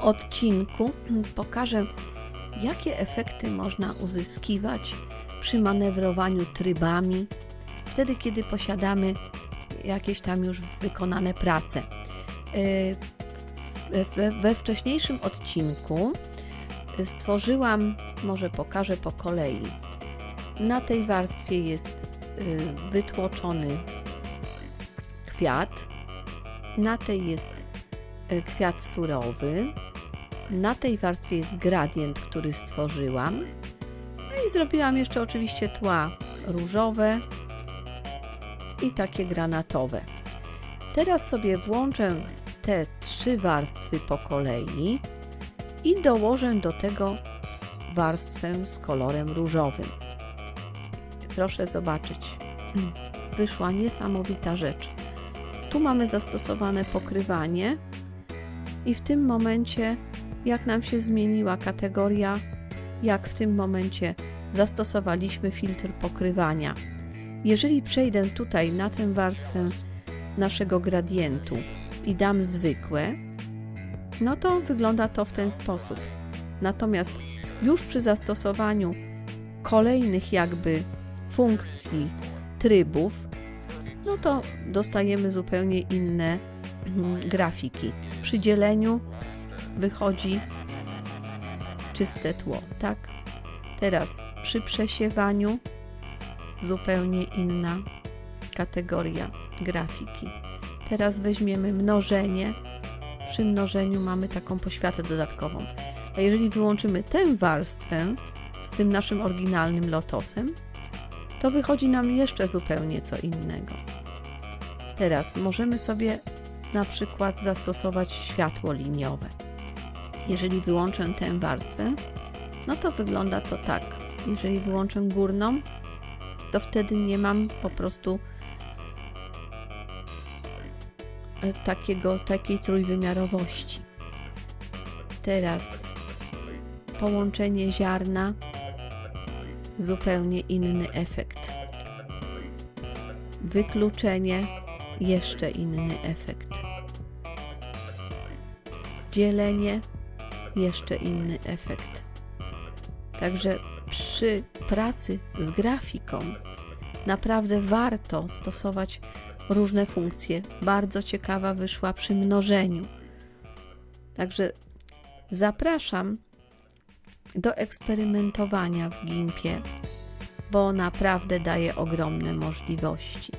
odcinku pokażę, jakie efekty można uzyskiwać przy manewrowaniu trybami, wtedy kiedy posiadamy jakieś tam już wykonane prace. E, we wcześniejszym odcinku stworzyłam, może pokażę po kolei. Na tej warstwie jest y, wytłoczony kwiat, na tej jest kwiat surowy, na tej warstwie jest gradient, który stworzyłam. No i zrobiłam jeszcze oczywiście tła różowe i takie granatowe. Teraz sobie włączę te trzy warstwy po kolei i dołożę do tego warstwę z kolorem różowym. Proszę zobaczyć, wyszła niesamowita rzecz. Tu mamy zastosowane pokrywanie i w tym momencie, jak nam się zmieniła kategoria, jak w tym momencie zastosowaliśmy filtr pokrywania. Jeżeli przejdę tutaj na tę warstwę naszego gradientu i dam zwykłe, no to wygląda to w ten sposób. Natomiast już przy zastosowaniu kolejnych jakby funkcji, trybów, no to dostajemy zupełnie inne grafiki. Przy dzieleniu wychodzi czyste tło, tak? Teraz przy przesiewaniu zupełnie inna kategoria grafiki. Teraz weźmiemy mnożenie. Przy mnożeniu mamy taką poświatę dodatkową. A jeżeli wyłączymy tę warstwę z tym naszym oryginalnym lotosem, to wychodzi nam jeszcze zupełnie co innego. Teraz możemy sobie na przykład zastosować światło liniowe. Jeżeli wyłączę tę warstwę, no to wygląda to tak. Jeżeli wyłączę górną, to wtedy nie mam po prostu e, takiego, takiej trójwymiarowości. Teraz połączenie ziarna, zupełnie inny efekt. Wykluczenie, jeszcze inny efekt. Dzielenie, jeszcze inny efekt. Także przy pracy z grafiką naprawdę warto stosować różne funkcje. Bardzo ciekawa wyszła przy mnożeniu. Także zapraszam do eksperymentowania w Gimpie, bo naprawdę daje ogromne możliwości.